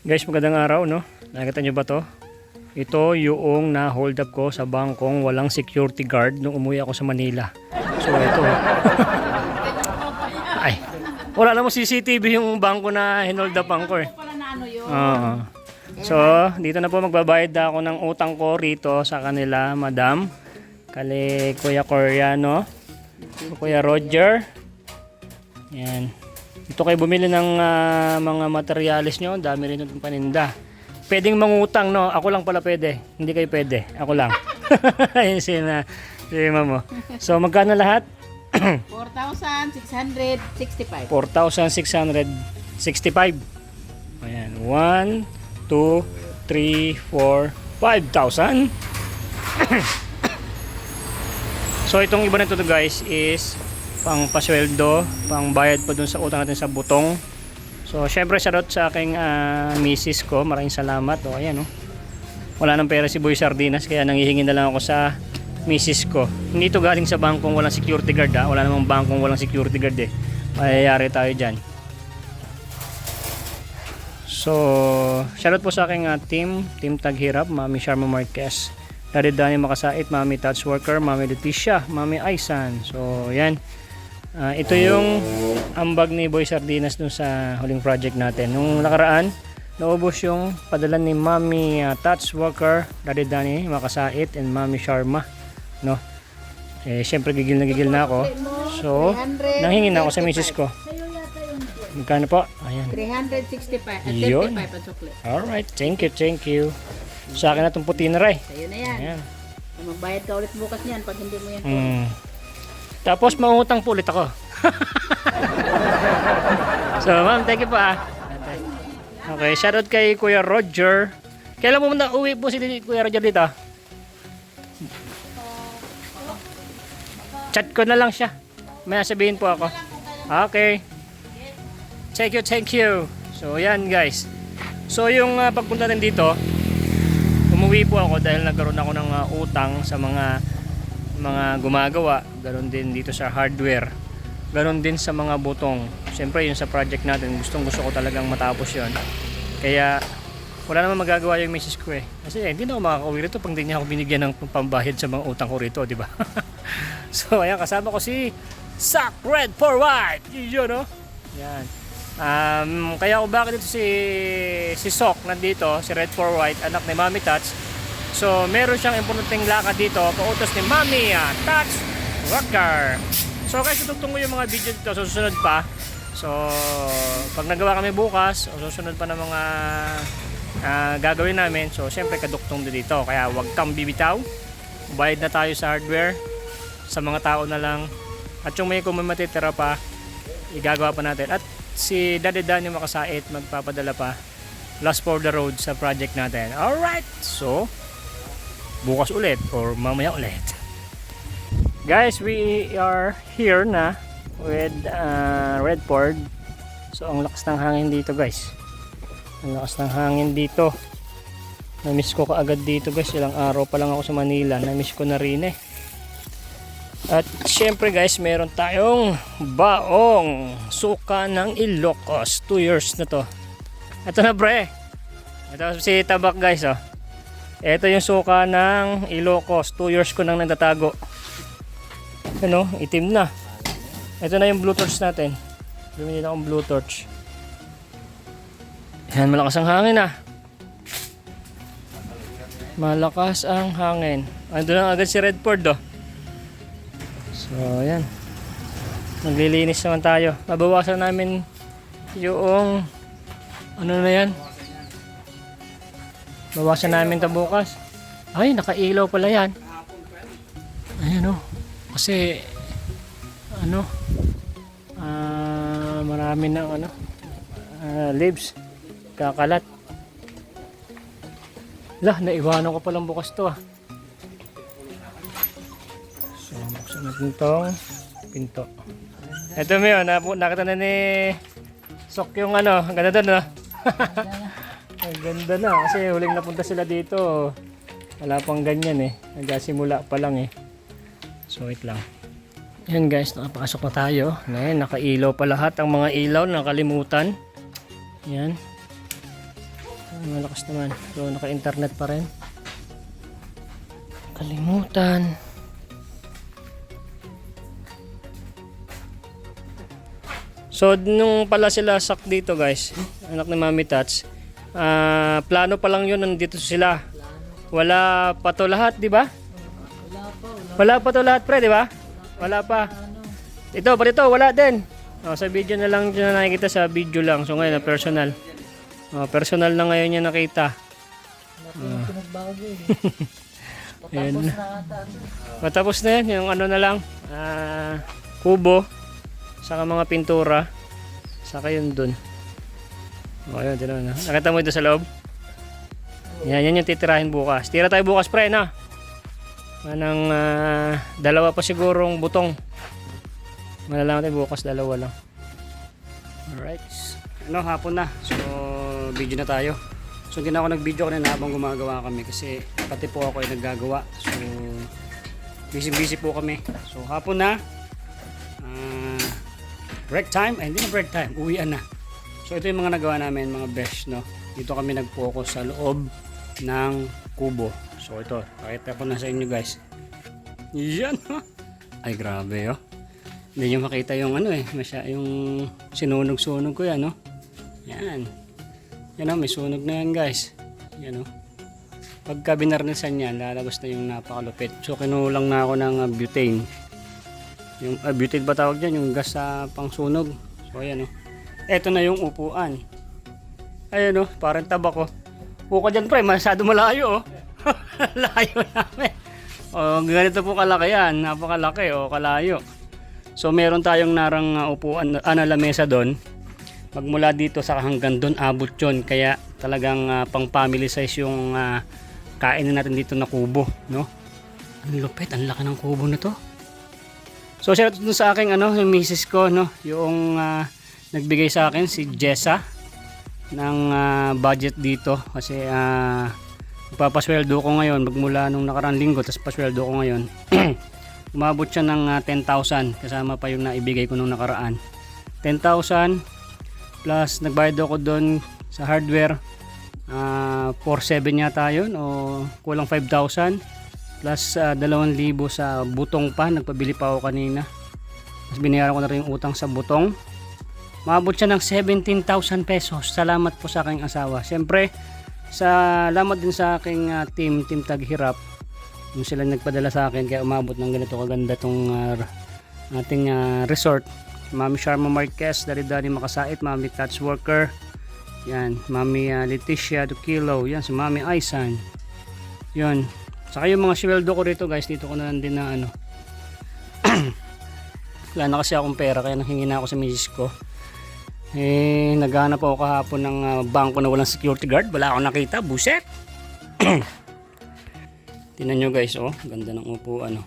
Guys, magandang araw, no? Nakikita nyo ba to? Ito yung na-hold up ko sa bangkong walang security guard nung umuwi ako sa Manila. So, ito. Ay, wala namang CCTV yung bangko na hinold upan ko eh. ano. Oo. So, dito na po magbabayad ako ng utang ko rito sa kanila, madam. Kali Kuya Coriano, Kuya Roger. Yan. Ito kayo bumili ng ah, mga materialis nyo. Dami rin itong paninda. Pwedeng mangutang, no? Ako lang pala pwede. Hindi kayo pwede. Ako lang. Ayun si na si mamo. So, magkano lahat? 4,665. 4,665. Ayan. 1, 2, 3, 4, 5,000. so, itong iba na ito guys is pang pasweldo, pang bayad pa dun sa utang natin sa butong. So, syempre shoutout sa aking ah, misis ko. Maraming salamat. O, ayan o. Wala nang pera si Boy Sardinas kaya nangihingi na lang ako sa misis ko. Hindi ito galing sa bangkong walang security guard ha. Wala namang bangkong walang security guard eh. Mayayari tayo dyan. So, shoutout po sa aking ah, team, Team Taghirap, Mami Sharma Marquez, Daddy Danny Makasait, Mami Touch Worker, Mami Leticia, Mami Aisan. So, yan. Ah, ito yung ambag ni Boy Sardinas dun sa huling project natin. Nung nakaraan, naubos yung padala ni Mami ah, Touch Worker, Daddy Danny Makasait, and Mami Sharma. No? Eh, syempre gigil na gigil na ako. So, nanghingi na ako sa misis ko. Magkano po? Ayan. 365. At Yun. 35 ang sukli. Alright, thank you, thank you. Sa akin na itong puti na ray. Sa'yo na yan. Ayan. Magbayad ka ulit bukas niyan pag hindi mo yan. Mm. Tapos mangutang po ulit ako. so, ma'am, thank you po ah. Okay, shoutout kay Kuya Roger. Kailan mo na uwi po si Kuya Roger dito? Chat ko na lang siya. May sabihin po ako. Okay. Thank you, thank you. So, yan guys. So, yung ah, pagpunta natin dito, umuwi po ako dahil nagkaroon ako ng ah, utang sa mga mga gumagawa. Ganon din dito sa hardware. Ganon din sa mga butong. Siyempre, yun sa project natin, gustong gusto ko talagang matapos yon Kaya, wala naman magagawa yung misis ko eh. Kasi eh, hindi na ako makakauwi rito pag hindi niya ako binigyan ng pambayad sa mga utang ko rito, di ba? so, ayan, kasama ko si Sack Red for White. Yun, no? Yan. Um, kaya kung bakit ito si si Sok nandito, si Red for White, anak ni Mami Touch. So, meron siyang importanteng lakad dito, pautos ni Mami ah, Touch Rocker. So, guys, tutugtong ko yung mga video dito susunod pa. So, pag nagawa kami bukas, susunod pa ng mga ah, gagawin namin, so, syempre, kaduktong dito. Kaya, wag kang bibitaw. Bayad na tayo sa hardware. Sa mga tao na lang. At yung may kung may matitira pa, igagawa pa natin. At si Daddy Dan yung makasait, magpapadala pa last for the road sa project natin. Alright, so bukas ulit or mamaya ulit. Guys, we are here na with uh, Redford. So ang lakas ng hangin dito guys. Ang lakas ng hangin dito. Na-miss ko kaagad dito guys. Ilang araw pa lang ako sa Manila. Na-miss ko na rin eh. At syempre guys, meron tayong baong suka ng Ilocos. 2 years na to. Ito na pre. Ito si Tabak guys oh. Ito yung suka ng Ilocos. 2 years ko nang nagtatago. Ano, itim na. Ito na yung blue torch natin. Bumili na akong blue torch. Yan, malakas ang hangin ah. Malakas ang hangin. Ando na agad si Redford oh. So, ayan. Naglilinis naman tayo. Mabawasan namin yung ano na yan. Bawasan namin ito bukas. Ay, nakailaw pala yan. Ayan o. Kasi, ano, ah marami ng ano, ah, leaves. Kakalat. Lah, naiwanan ko palang bukas to ah. So, buksan natin itong pinto. Ito mo yun, nakita na ni Sok yung ano, ang ganda doon, no? ganda na, kasi huling napunta sila dito. Wala pang ganyan eh. Nagsimula pa lang eh. So, wait lang. Yan guys, nakapasok na tayo. Ngayon, nakailaw pa lahat ang mga ilaw, nakalimutan. Yan. Malakas naman. So, naka-internet pa rin. Kalimutan. So, nung pala sila sak dito guys, anak ni Mami Tats, ah, plano pa lang yun, nandito sila. Wala pa to lahat, di ba? Wala pa to lahat, pre, di ba? Wala pa. Ito, pa dito, wala din. Oh, sa video na lang dyan na nakikita sa video lang. So ngayon, na personal. Oh, personal na ngayon niya nakita. Ayan na. Matapos na yan, yung ano na lang, ah, kubo, saka mga pintura, saka yun dun. O, yun, tinan na. Nakita mo ito sa loob? Yan, yan yung titirahin bukas. Tira tayo bukas, pre, na. Manang ah, dalawa pa sigurong butong. Malalaman tayo bukas, dalawa lang. Alright. Ano, hapon na. So, video na tayo. So, hindi na ako nag-video kanina habang gumagawa kami kasi pati po ako ay naggagawa. So, busy-busy po kami. So, hapon na. Ah, break time. Ay, hindi na break time. Uwian na. So, ito yung mga nagawa namin, mga besh, no? Dito kami nag-focus sa loob ng kubo. So, ito. Pakita ko na sa inyo, guys. Yan? Ay, grabe, oh. Hindi nyo makita yung ano eh, masya, yung sinunog-sunog ko yan, no? Yan. Yan, oh, may sunog na yan, guys. Yan, oh. Pagka binarnisan yan, lalabas na yung napakalupit. So, kinulang na ako ng uh, butane. Yung uh, butane ba tawag dyan? Yung gas sa pangsunog. So, ayan, oh. Ito na yung upuan. Ayan, oh, parang tabak, oh. Uka dyan, pre, masyado malayo, oh. Layo namin. Oh, ganito po kalaki yan. Napakalaki, oh, kalayo. So meron tayong narang uh, upuan, ah, na lamesa doon. Magmula dito sa hanggang doon abot yon Kaya talagang ah, pang family size yung uh, kainin natin dito na kubo, no? Ang lupit, ang laki ng kubo na to. So shout out sa aking ano, yung misis ko, no? Yung ah, nagbigay sa akin si Jessa ng ah, budget dito kasi ah Magpapasweldo ko ngayon magmula nung nakarang linggo tapos pasweldo ko ngayon. Umabot siya ng ah, 10,000 kasama pa yung naibigay ko nung nakaraan. 10,000 plus nagbayad ako doon sa hardware ah 4,700 yata yun o kulang 5,000 plus ah, 2,000 sa butong pa nagpabili pa ako kanina tapos binayaran ko na rin yung utang sa butong Maabot siya ng 17,000 pesos. Salamat po sa aking asawa. Siyempre, salamat din sa aking ah, team, Team Taghirap. Yung sila nagpadala sa akin kaya umabot ng ganito kaganda tong ah, ating ah, resort. Mami Sharma Marquez, Dari Dari Makasait, Mami Touch Worker. Yan, Mami ah, Leticia Dukilo. Yan, si Mami Aisan. Yan. Saka yung mga sweldo ko rito guys, dito ko na lang din na ano. Wala na kasi akong pera kaya nanghingi na ako sa misis ko. Eh, naghanap ako kahapon ng ah, bangko na walang security guard. Wala akong nakita. Buset! Tingnan nyo guys, oh. Ganda ng upuan, oh.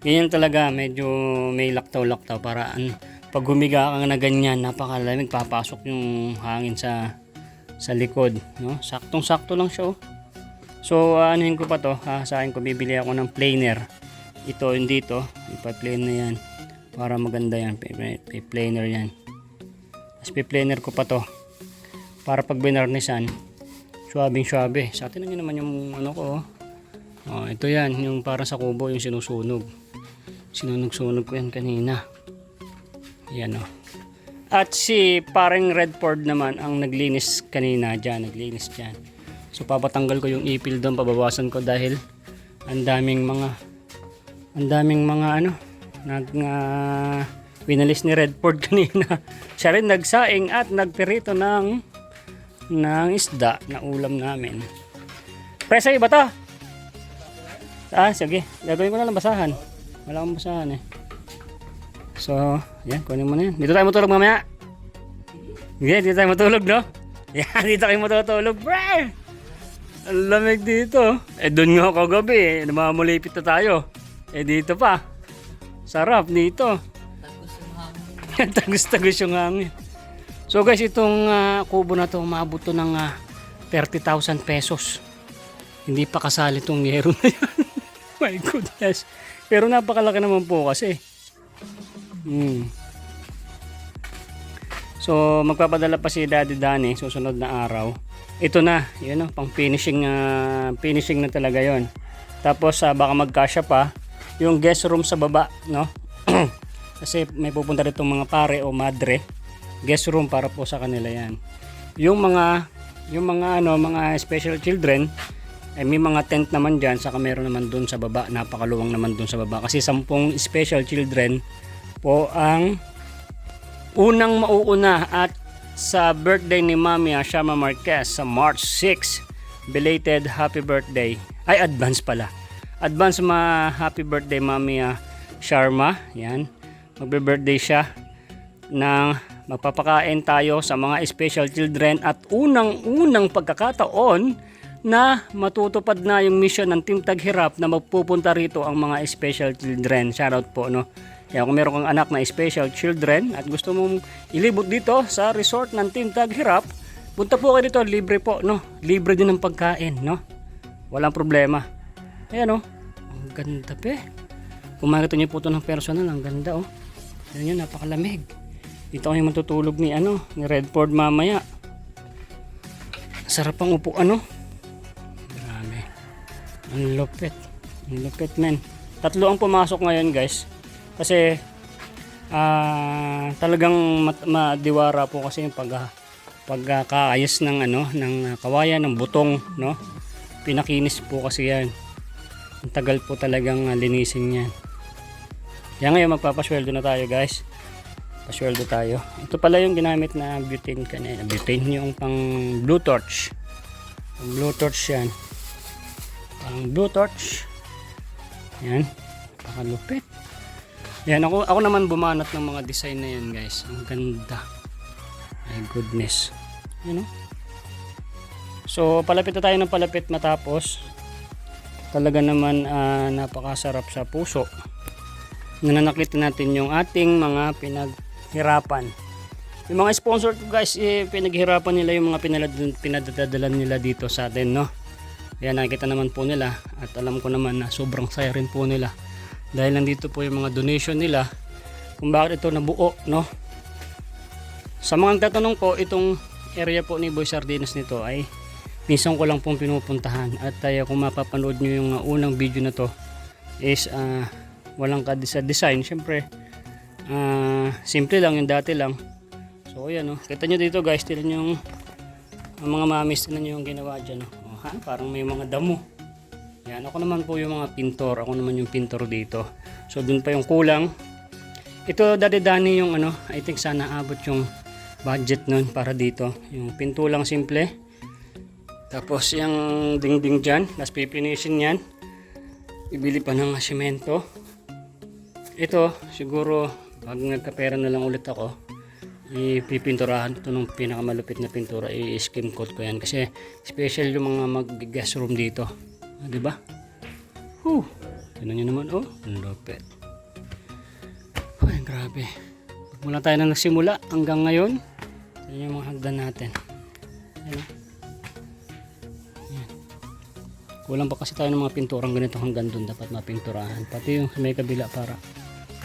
Ganyan talaga, medyo may laktaw-laktaw para an, pag humiga ka na ganyan, napakalamig, papasok yung hangin sa sa likod, no? Saktong-sakto lang siya, oh. So, uh, anuhin ko pa to, ha? sa akin ko bibili ako ng planer. Ito, hindi to, ipa-plane na yan. Para maganda yan, planer yan. Tapos planer ko pa to. Para pag binarnisan, swabing swabe. Sa atin nyo naman yung ano ko. Oh. Oh, ito yan, yung para sa kubo, yung sinusunog. Sinunog-sunog ko yan kanina. Yan oh. At si paring Redford naman ang naglinis kanina dyan, naglinis dyan. So papatanggal ko yung ipil doon, pababawasan ko dahil ang daming mga ang daming mga ano nag uh, winalis ni Redford kanina. Siya rin nagsaing at nagpirito ng ng isda na ulam namin. Presa iba to. Ah, sige. Gagawin ko na lang basahan. Wala akong basahan eh. So, yan. Kunin mo na yan. Dito tayo matulog mamaya. Hindi, dito tayo matulog, no? Yan, dito kayo matutulog, bro! Ang lamig dito. Eh, doon nga ako gabi eh. Namamulipit na tayo. Eh, dito pa. Sarap dito. Tagus-tagus yung hangin. So guys, itong ah, kubo na to, umabot to ng ah, 30,000 pesos. Hindi pa kasali itong yero na yan. My goodness. Pero napakalaki naman po kasi. Hmm. So magpapadala pa si Daddy Danny susunod na araw ito na, yun o, pang finishing, ah, finishing na talaga yon. Tapos ah, baka magkasya pa, yung guest room sa baba, no? Kasi may pupunta rito mga pare o madre, guest room para po sa kanila yan. Yung mga, yung mga ano, mga special children, ay may mga tent naman dyan, saka meron naman dun sa baba, napakaluwang naman dun sa baba. Kasi sampung special children po ang unang mauuna at sa birthday ni Mami Ashama Marquez sa March 6. Belated happy birthday. Ay, advance pala. Advance ma happy birthday Mami ah, Sharma. Yan. Magbe-birthday siya ng magpapakain tayo sa mga special children at unang-unang pagkakataon na matutupad na yung mission ng Team Taghirap na magpupunta rito ang mga special children. Shoutout po, no? Kaya kung meron kang anak na special children at gusto mong ilibot dito sa resort ng Team Taghirap, punta po kayo dito, libre po, no? Libre din ng pagkain, no? Walang problema. Ayan, no? Ang ganda pe. Kung makita niyo po ito ng personal, ang ganda, oh. Ayan yun, napakalamig. Dito kayo matutulog ni, ano, ni Redford mamaya. Sarap ang upo, ano? Grabe. Ang lupit. Ang lupit, men. Tatlo ang pumasok ngayon, guys. Kasi ah talagang mat- madiwara po kasi yung pag pagkakaayos ng ano ng kawayan ng butong no pinakinis po kasi yan ang tagal po talagang ah, linisin yan kaya ngayon magpapasweldo na tayo guys pasweldo tayo ito pala yung ginamit na butane kanina butane yung pang blue torch pang blue torch yan pang blue torch yan pakalupit yan, ako, ako naman bumanat ng mga design na yan, guys. Ang ganda. My goodness. Yan, oh. So, palapit na tayo ng palapit matapos. Talaga naman ah, napakasarap sa puso. Nananakit natin yung ating mga pinaghirapan. Yung mga sponsor ko guys, eh, pinaghirapan nila yung mga pinadadalan nila dito sa atin, no? Kaya nakikita naman po nila at alam ko naman na sobrang saya rin po nila dahil nandito po yung mga donation nila kung bakit ito nabuo no sa mga tatanong po itong area po ni Boy Sardinas nito ay minsan ko lang pong pinupuntahan at tayo kung mapapanood nyo yung uh, unang video na to is uh, walang ka sa design syempre uh, simple lang yung dati lang so ayan no kita nyo dito guys tinan yung ang mga mamis tinan nyo yung ginawa dyan no? oh, ha? parang may mga damo yan, ako naman po yung mga pintor. Ako naman yung pintor dito. So, dun pa yung kulang. Ito, dati-dani yung ano, I think sana abot yung budget nun para dito. Yung pinto lang simple. Tapos, yung dingding dyan. Tapos, pipinisin yan. Ibili pa ng simento. Ito, siguro, pag nagkapera na lang ulit ako, ipipinturahan ito ng pinakamalupit na pintura. I-skim coat ko yan. Kasi, special yung mga mag-guest room dito. Ah, di ba? Huh. Tingnan nyo naman, oh. Ang lupit. Ay, grabe. Mula tayo na nagsimula hanggang ngayon, yan yung mga hagdan natin. Yan, oh. Yan. Kulang pa kasi tayo ng mga pinturang ganito hanggang doon dapat mapinturahan. Pati yung may kabila para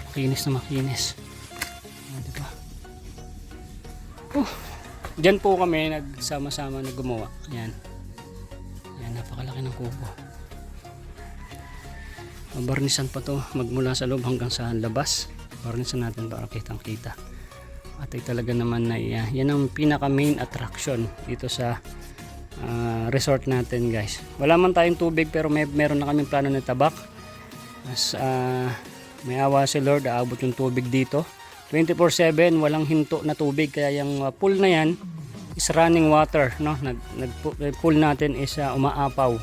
makinis na makinis. Ah, di ba? Oh. Diyan po kami nagsama-sama na gumawa. Yan. Yan, napakalaki ng kubo. Barnisan pa to magmula sa loob hanggang sa labas. Barnisan natin para kitang kita. At ay talaga naman na uh, yan ang pinaka main attraction dito sa ah, resort natin guys. Wala man tayong tubig pero may meron na kaming plano ng tabak. As ah, may awa si Lord, aabot yung tubig dito. 24/7 walang hinto na tubig. Kaya yung ah, pool na yan is running water no? Nag, nag pool natin is ah, umaapaw.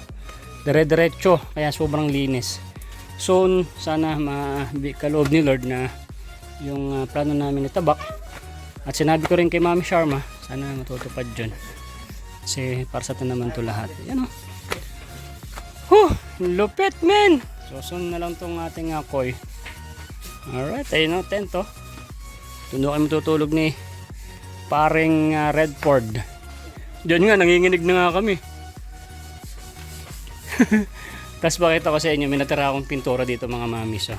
Dire-diretso kaya sobrang linis. So sana makaloob ni Lord na yung ah, plano namin ni Tabak at sinabi ko rin kay Mami Sharma sana matutupad dyan. Kasi para sa naman to lahat. Yan o Huh, lupit men! So soon na lang tong ating uh, koi alright ayun o tent oh doon kami tutulog ni paring uh, Redford. Diyan nga, nanginginig na nga kami. Tapos pakita ko sa inyo, may natira akong pintura dito mga mamis. Oh.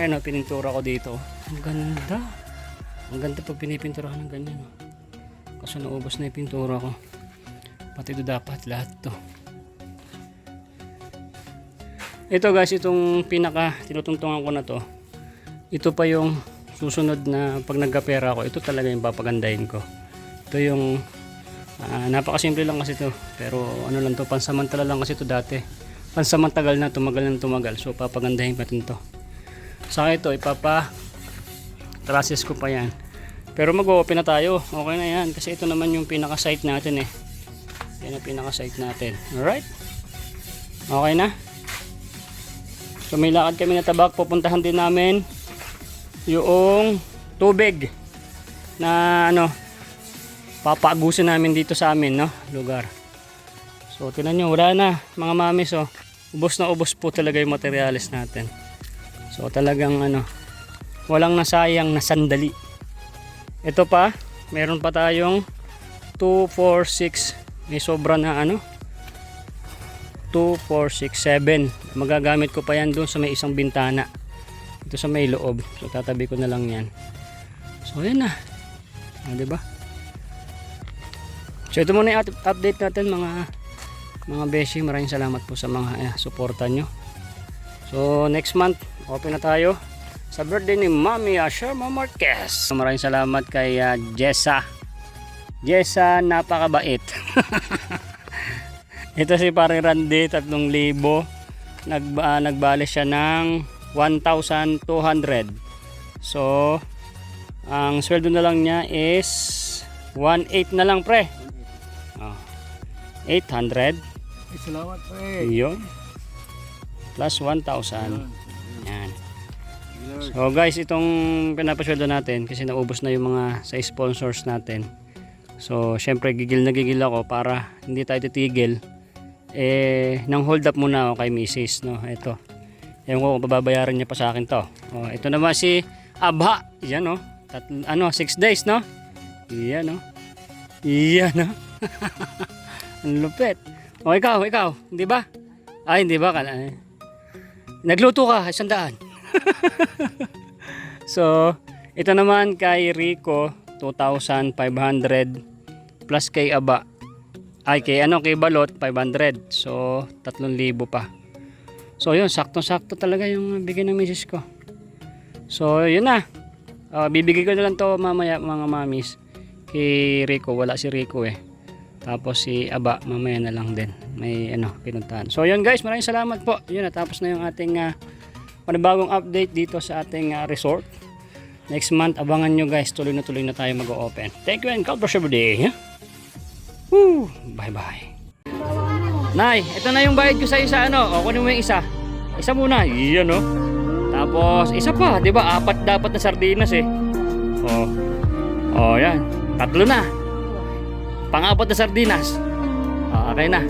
Ayun o, pinintura ko dito. Ang ganda. Ang ganda pag pinipinturahan ng ganyan. Oh. Kaso naubos na yung pintura ko. Pati ito dapat lahat to. Ito guys, itong pinaka tinutungtungan ko na to. Ito pa yung susunod na pag nagkapera ako, ito talaga yung papagandahin ko. Ito yung ah, napakasimple lang kasi to. Pero ano lang to, pansamantala lang kasi to dati. Pansamantagal na, tumagal na tumagal. So papagandahin natin to. Sa ito, ipapa trusses ko pa yan. Pero mag-open na tayo. Okay na yan. Kasi ito naman yung pinaka-site natin eh. Yan ang pinaka-site natin. Alright? Okay na? So may lakad kami na tabak. Pupuntahan din namin yung tubig na ano papaagusin namin dito sa amin no lugar. So tinan nyo wala na mga mamis oh. Ubos na ubos po talaga yung materialis natin. So talagang ano walang nasayang na sandali. Ito pa meron pa tayong 2, 4, 6 may sobra na ano. 2, 4, 6, 7 magagamit ko pa yan doon sa may isang bintana ito sa may loob. So tatabi ko na lang yan. So yan na. Ah, diba? So ito muna yung up- update natin mga mga beshi. Maraming salamat po sa mga eh, suporta nyo. So next month open na tayo sa birthday ni Mami uh, Sherma Marquez. Maraming salamat kay ah, Jessa. Jessa napakabait. Ito si pare Randy 3,000 Nag, ah, nagbali siya ng 1,200 so ang sweldo na lang niya is 1,800 na lang pre. Oh. 800 Ay, salamat pre. yun. Plus 1,000 yan. So guys itong pinapasweldo natin kasi naubos na yung mga sa sponsors natin. So syempre gigil na gigil ako para hindi tayo titigil. Eh nang hold up muna ako kay Mrs. no? Ito Ewan ko kung babayaran niya pa sa akin to. Oh, ito naman si Abha. Yan oh. Tatlo, ano, 6 days no? Yan oh. Yan oh. Ang lupit. O ikaw, ikaw, hindi ba? Ay, hindi ba? Eh. Nagluto ka, isang daan. so, ito naman kay Rico, 2,500 plus kay Aba. Ay, kay ano, kay Balot, 500. So, 3,000 pa. So yun, sakto-sakto talaga yung bigay ng misis ko. So yun na. Ah, bibigay ko na lang to mamaya mga mamis. Kay Rico, wala si Rico eh. Tapos si Aba, mamaya na lang din. May ano, pinuntahan. So yun guys, maraming salamat po. Yun, natapos na yung ating uh, panibagong update dito sa ating ah, resort. Next month, abangan nyo guys. Tuloy na tuloy na tayo mag-open. Thank you and God bless every day. Woo! Bye-bye. Nay, ito na yung bayad ko sa isa ano. O kunin mo yung isa. Isa muna. Iyan no. Tapos isa pa, 'di ba? Apat dapat na sardinas eh. Oh. Oh, yan. Tatlo na. Pangapat na sardinas. Ah, okay na.